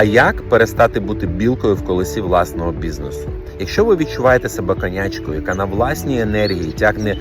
А як перестати бути білкою в колесі власного бізнесу? Якщо ви відчуваєте себе конячкою, яка на власній енергії тягне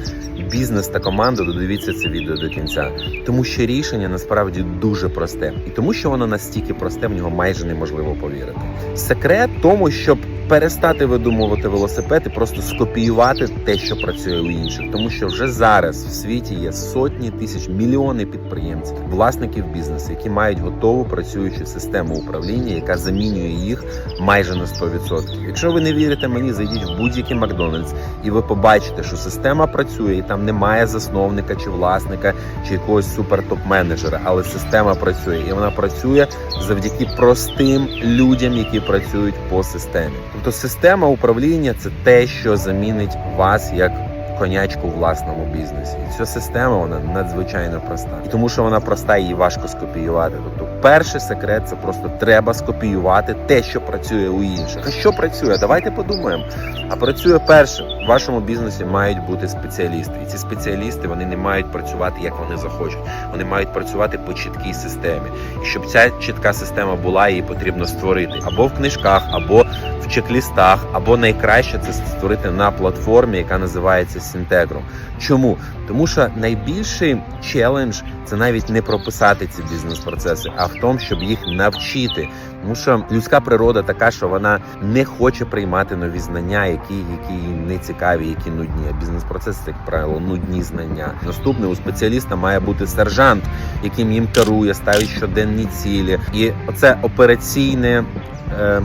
бізнес та команду, додивіться це відео до кінця. Тому що рішення насправді дуже просте, і тому, що воно настільки просте, в нього майже неможливо повірити. Секрет тому, щоб перестати видумувати велосипед і просто скопіювати те, що працює у інших, тому що вже зараз в світі є сотні тисяч, мільйони підприємців, власників бізнесу, які мають готову працюючу систему управління, яка замінює їх майже на 100%. Якщо ви не вірите мені, зайдіть в будь-який Макдональдс, і ви побачите, що система працює, і там немає засновника чи власника чи якогось супер топ-менеджера, але система працює, і вона працює завдяки простим людям, які працюють по системі. Тобто система управління це те, що замінить вас як конячку в власному бізнесі. І ця система вона надзвичайно проста. І тому, що вона проста, її важко скопіювати. Тобто, перший секрет це просто треба скопіювати те, що працює у інших. А що працює? Давайте подумаємо. А працює перше. В вашому бізнесі мають бути спеціалісти, і ці спеціалісти вони не мають працювати як вони захочуть. Вони мають працювати по чіткій системі. І щоб ця чітка система була, її потрібно створити або в книжках, або в чек-лістах, або найкраще це створити на платформі, яка називається Сінтегром. Чому? Тому що найбільший челендж це навіть не прописати ці бізнес-процеси, а в тому, щоб їх навчити. Тому що людська природа така, що вона не хоче приймати нові знання, які, які не цікаві, які нудні. А бізнес-процеси, як правило, нудні знання. Наступне у спеціаліста має бути сержант, яким їм керує, ставить щоденні цілі, і оце операційне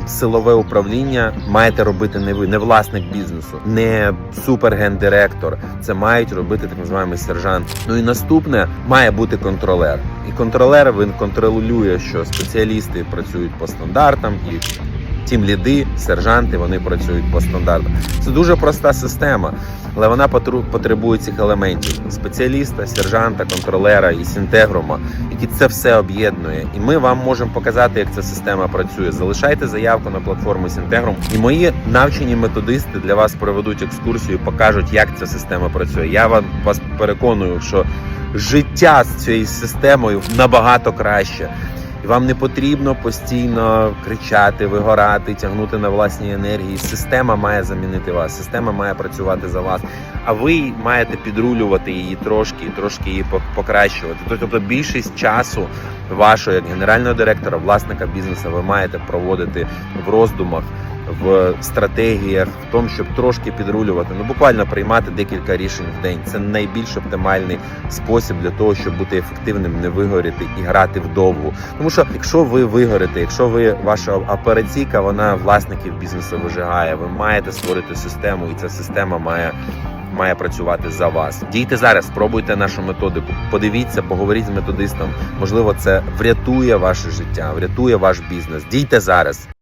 силове управління маєте робити не ви, не власник бізнесу, не супергендиректор. Це мають робити так називаємо сержант. Ну і наступне має бути контролер. І контролер він контролює, що спеціалісти працюють по стандартам і. Тім ліди, сержанти, вони працюють по стандартам. Це дуже проста система, але вона потребує цих елементів: спеціаліста, сержанта, контролера і синтегрума, які це все об'єднує. І ми вам можемо показати, як ця система працює. Залишайте заявку на платформу Синтегрум, і мої навчені методисти для вас проведуть екскурсію, покажуть, як ця система працює. Я вам вас переконую, що життя з цією системою набагато краще. І вам не потрібно постійно кричати, вигорати, тягнути на власній енергії. Система має замінити вас, система має працювати за вас. А ви маєте підрулювати її трошки, трошки її покращувати. Тобто більшість часу вашого як генерального директора, власника бізнесу, ви маєте проводити в роздумах, в стратегіях, в тому, щоб трошки підрулювати. Ну буквально приймати декілька рішень в день. Це найбільш оптимальний спосіб для того, щоб бути ефективним, не вигоріти і грати вдовгу. Тому що якщо ви вигорите, якщо ви ваша операційка, вона власників бізнесу вижигає, ви маєте створити систему, і ця система має. Має працювати за вас. Дійте зараз, спробуйте нашу методику. Подивіться, поговоріть з методистом. Можливо, це врятує ваше життя, врятує ваш бізнес. Дійте зараз.